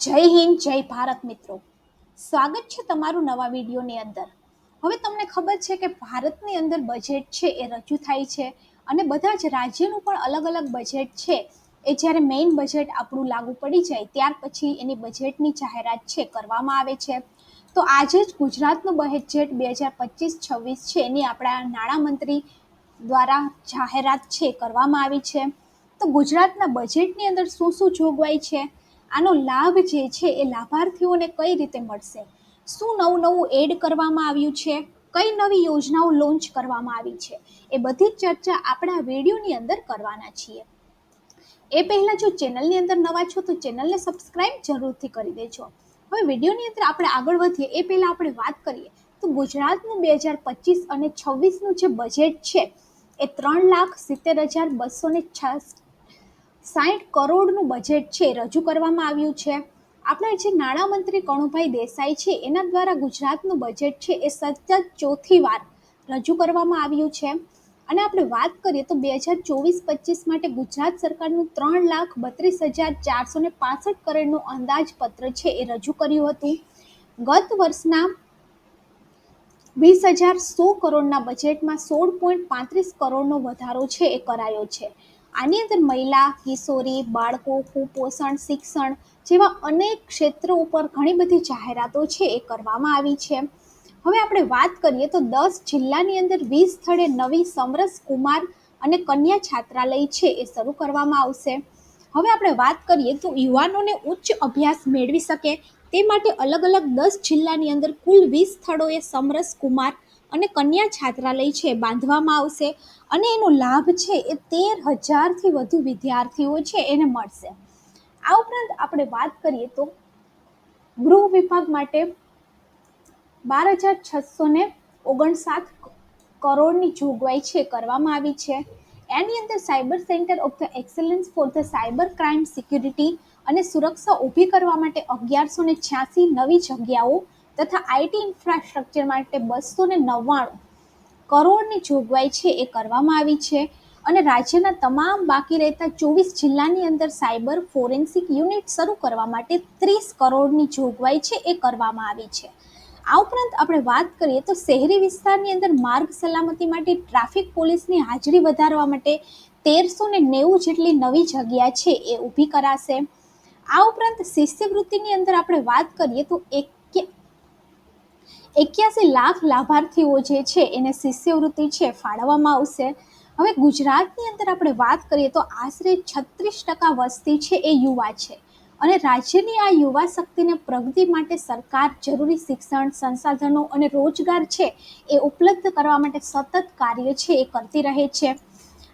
જય હિન્દ, જય ભારત મિત્રો. સ્વાગત છે તમારું નવા વિડીયોની અંદર. હવે તમને ખબર છે કે ભારતની અંદર બજેટ છે એ રજૂ થાય છે અને બધા જ રાજ્યનું પણ અલગ અલગ બજેટ છે. એ જ્યારે મેઇન બજેટ આપણું લાગુ પડી જાય ત્યાર પછી એની બજેટની જાહેરાત છે કરવામાં આવે છે. તો આજે જ ગુજરાતનું બજેટ બે હજાર પચીસ, છવ્વીસ છે એની આપણા નાણામંત્રી દ્વારા જાહેરાત છે કરવામાં આવી છે. તો ગુજરાતના બજેટની અંદર શું શું જોગવાઈ છે? આનો લાભ જે છે એ લાભાર્થીઓને કઈ રીતે મળશે? શું નવું નવું એડ કરવામાં આવ્યું છે? કઈ નવી યોજનાઓ લોન્ચ કરવામાં આવી છે? એ બધી જ ચર્ચા આપણા વિડીયોની અંદર કરવાના છીએ. એ પહેલાં જો ચેનલની અંદર નવા છો તો ચેનલને સબસ્ક્રાઇબ જરૂરથી કરી દેજો. હવે વિડીયોની અંદર આપણે આગળ વધીએ, એ પહેલાં આપણે વાત કરીએ. તો ગુજરાતનું બે હજાર પચીસ અને છવ્વીસનું જે બજેટ છે, એ ત્રણ લાખ સિત્તેર હજાર બસો ને સાઠ કરોડનું બજેટ છે, રજૂ કરવામાં આવ્યું છે. આપણા જે નાણામંત્રી કણુભાઈ દેસાઈ છે, એના દ્વારા ગુજરાતનું બજેટ છે, એ સતત ચોથી વાર રજૂ કરવામાં આવ્યું છે. અને આપણે વાત કરીએ તો બે હજાર ચોવીસ પચીસ માટે ગુજરાત સરકારનું ત્રણ લાખ બત્રીસ હજાર ચારસો ને પાસઠ કરોડનું અંદાજપત્ર છે, એ રજૂ કર્યું હતું. ગત વર્ષના વીસ હજાર સો કરોડના બજેટમાં સોળ પોઈન્ટ પાંત્રીસ કરોડનો વધારો છે, એ કરાયો છે. આની અંદર મહિલા, કિશોરી, બાળકો, કુપોષણ, શિક્ષણ જેવા અનેક ક્ષેત્રો ઉપર ઘણી બધી જાહેરાતો છે એ કરવામાં આવી છે. હવે આપણે વાત કરીએ તો દસ જિલ્લાની અંદર વીસ સ્થળે નવી સમરસ કુમાર અને કન્યા છાત્રાલય છે એ શરૂ કરવામાં આવશે. હવે આપણે વાત કરીએ તો યુવાનોને ઉચ્ચ અભ્યાસ મેળવી શકે તે માટે અલગ અલગ દસ જિલ્લાની અંદર કુલ વીસ સ્થળોએ સમરસ કુમાર અને કન્યા છાત્રાલય છે, બાંધવામાં આવશે અને એનો લાભ છે એ તેર હજારથી વધુ વિદ્યાર્થીઓ છે, એને મળશે. આ ઉપરાંત આપણે વાત કરીએ તો ગૃહ વિભાગ માટે બાર હજાર છસો ને ઓગણસાઠ કરોડની જોગવાઈ છે, કરવામાં આવી છે. એની અંદર cyber centre of the excellence for the cyber crime security અને સુરક્ષા ઊભી કરવા માટે અગિયારસો ને છ્યાસી નવી જગ્યાઓ તથા આઈટી ઇન્ફ્રાસ્ટ્રક્ચર માટે બસો ને નવ્વાણું કરોડની જોગવાઈ છે એ કરવામાં આવી છે અને રાજ્યના તમામ બાકી રહેતા ચોવીસ જિલ્લાની અંદર સાયબર ફોરેન્સિક યુનિટ શરૂ કરવા માટે ત્રીસ કરોડની જોગવાઈ છે એ કરવામાં આવી છે. આ ઉપરાંત આપણે વાત કરીએ તો શહેરી વિસ્તારની અંદર માર્ગ સલામતી માટે ટ્રાફિક પોલીસની હાજરી વધારવા માટે તેરસો ને નેવું જેટલી નવી જગ્યા છે એ ઊભી કરાશે. આ ઉપરાંત શિષ્યવૃત્તિની અંદર આપણે વાત કરીએ તો એક એક્યાસી લાખ લાભાર્થીઓ જે છે એને શિષ્યવૃત્તિ છે ફાળવવામાં આવશે. હવે ગુજરાતની અંદર આપણે વાત કરીએ તો આશરે છત્રીસ ટકા વસ્તી છે એ યુવા છે. અને રાજ્યની આ યુવા શક્તિને પ્રગતિ માટે સરકાર જરૂરી શિક્ષણ, સંસાધનો અને રોજગાર છે એ ઉપલબ્ધ કરવા માટે સતત કાર્ય છે એ કરતી રહે છે.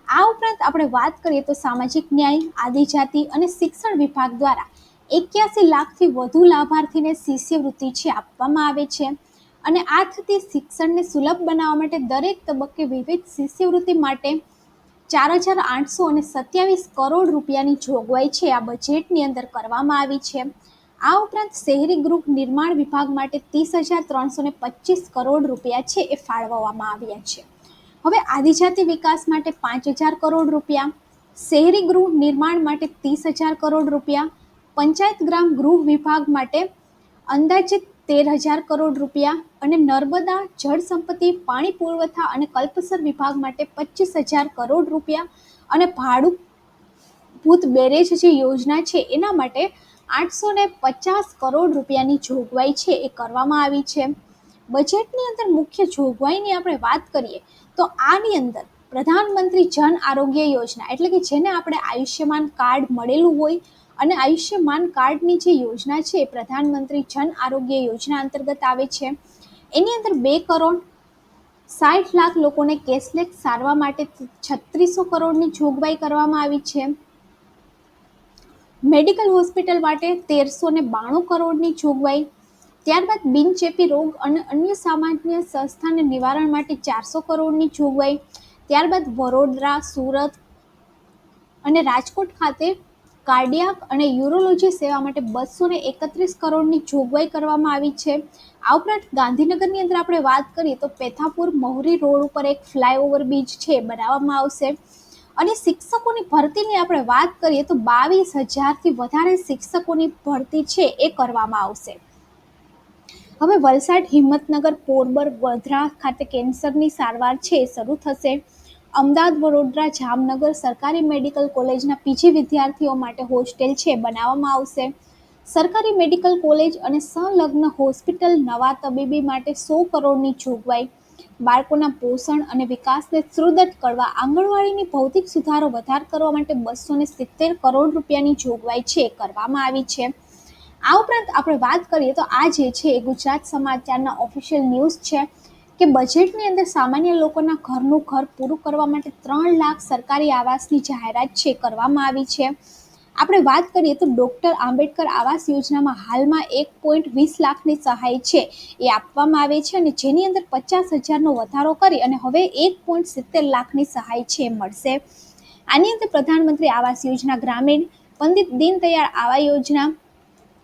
આ ઉપરાંત આપણે વાત કરીએ તો સામાજિક ન્યાય, આદિજાતિ અને શિક્ષણ વિભાગ દ્વારા એક્યાસી લાખથી વધુ લાભાર્થીને શિષ્યવૃત્તિ છે આપવામાં આવે છે. અને આ થતી શિક્ષણને સુલભ બનાવવા માટે દરેક તબક્કે વિવિધ શિષ્યવૃત્તિ માટે ચાર હજાર આઠસો અને સત્યાવીસ કરોડ રૂપિયાની જોગવાઈ છે. આ બજેટની અંદર કરવામાં આવી છે. આ ઉપરાંત શહેરી ગૃહ નિર્માણ વિભાગ માટે ત્રીસ હજાર ત્રણસો ને પચીસ કરોડ રૂપિયા છે એ ફાળવવામાં આવ્યા છે. હવે આદિજાતિ વિકાસ માટે પાંચ હજાર કરોડ રૂપિયા, શહેરી ગૃહ નિર્માણ માટે ત્રીસ હજાર કરોડ રૂપિયા, પંચાયત ગ્રામ ગૃહ વિભાગ માટે અંદાજિત તેર હજાર કરોડ રૂપિયા અને નર્મદા જળ સંપત્તિ, પાણી પુરવઠા અને કલ્પસર વિભાગ માટે પચીસ હજાર કરોડ રૂપિયા અને ભાડું ભૂત બેરેજ જે યોજના છે, એના માટે આઠસો ને પચાસ કરોડ રૂપિયાની જોગવાઈ છે, એ કરવામાં આવી છે. બજેટની અંદર મુખ્ય જોગવાઈની આપણે વાત કરીએ, તો આની અંદર પ્રધાનમંત્રી જન આરોગ્ય યોજના એટલે કે જેને આપણે આયુષ્યમાન કાર્ડ મળેલું હોય અને આયુષ્યમાન કાર્ડની જે યોજના છે, પ્રધાનમંત્રી જન આરોગ્ય યોજના અંતર્ગત આવે છે. એની અંદર બે કરોડ સાઠ લાખ લોકોને કેશલેસ સારવાર માટે છત્રીસો કરોડની જોગવાઈ કરવામાં આવી છે. મેડિકલ હોસ્પિટલ માટે તેરસો ને બાણું કરોડની જોગવાઈ. ત્યારબાદ બિનચેપી રોગ અને અન્ય સામાન્ય સંસ્થાને નિવારણ માટે ચારસો કરોડની જોગવાઈ. ત્યારબાદ વડોદરા, સુરત અને રાજકોટ ખાતે કાર્ડિયાક અને યુરોલોજી સેવા માટે બસો ને એકત્રીસ કરોડની જોગવાઈ કરવામાં આવી છે. આ ઉપરાંત ગાંધીનગરની અંદર આપણે વાત કરીએ તો પેથાપુર મહુરી રોડ ઉપર એક ફ્લાયઓવર બ્રિજ છે બનાવવામાં આવશે. અને શિક્ષકોની ભરતીની આપણે વાત કરીએ તો બાવીસ હજારથી વધારે શિક્ષકોની ભરતી છે, એ કરવામાં આવશે. હવે વલસાડ હિંમતનગર પોરબર વધરા ખાતે કેન્સરની સારવાર છે, શરૂ થશે. અમદાવાદ, વડોદરા, જામનગર સરકારી મેડિકલ કોલેજના પીજી વિદ્યાર્થીઓ માટે હોસ્ટેલ છે, બનાવવામાં આવશે. સરકારી મેડિકલ કોલેજ અને સંલગ્ન હોસ્પિટલ નવા તબીબી માટે સો કરોડની જોગવાઈ. બાળકોના પોષણ અને વિકાસને સુદૃઢ કરવા આંગણવાડીની ભૌતિક સુધારો વધાર કરવા માટે બસો ને સિત્તેર કરોડ રૂપિયાની જોગવાઈ છે, કરવામાં આવી છે. આ ઉપરાંત આપણે વાત કરીએ તો આ જે છે એ ગુજરાત સમાચારના ઓફિશિયલ ન્યૂઝ છે કે બજેટની અંદર સામાન્ય લોકોના ઘરનું ઘર પૂરું કરવા માટે ત્રણ લાખ સરકારી આવાસની જાહેરાત છે, કરવામાં આવી છે. આપણે વાત કરીએ તો ડૉક્ટર આંબેડકર આવાસ યોજનામાં હાલમાં એક પોઈન્ટ વીસ લાખની સહાય છે એ આપવામાં આવે છે અને જેની અંદર પચાસ હજારનો વધારો કરી અને હવે એક પોઈન્ટ સિત્તેર લાખની સહાય છે મળશે. આની અંદર પ્રધાનમંત્રી આવાસ યોજના, ગ્રામીણ, પંડિત દીનદયાળ આવા યોજના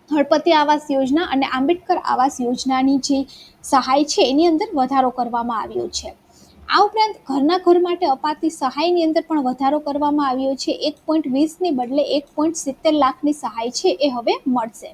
હળપતિ આવાસ યોજના અને આંબેડકર આવાસ યોજનાની જે સહાય છે, એની અંદર વધારો કરવામાં આવ્યો છે. આ ઉપરાંત ઘરના ઘર માટે અપાતી સહાયની અંદર પણ વધારો કરવામાં આવ્યો છે. એક પોઈન્ટ વીસની બદલે એક પોઈન્ટ સિત્તેર લાખની સહાય છે, એ હવે મળશે.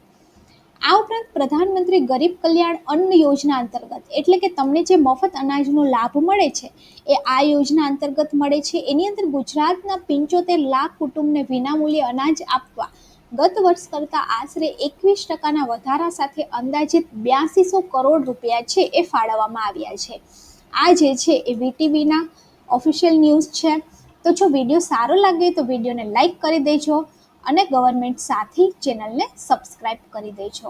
આ ઉપરાંત પ્રધાનમંત્રી ગરીબ કલ્યાણ અન્ન યોજના અંતર્ગત, એટલે કે તમને જે મફત અનાજનો લાભ મળે છે, એ આ યોજના અંતર્ગત મળે છે. એની અંદર ગુજરાતના પંચોતેર લાખ કુટુંબને વિનામૂલ્યે અનાજ આપવા ગત વર્ષ કરતાં આશરે એકવીસ ટકાના વધારા સાથે અંદાજિત બ્યાસીસો કરોડ રૂપિયા છે એ ફાળવવામાં આવ્યા છે. આ જે છે એ વીટીવીના ઓફિશિયલ ન્યૂઝ છે. તો જો વીડિયો સારો લાગે તો વિડીયોને લાઇક કરી દેજો અને ગવર્મેન્ટ સાથી ચેનલને સબસ્ક્રાઈબ કરી દેજો.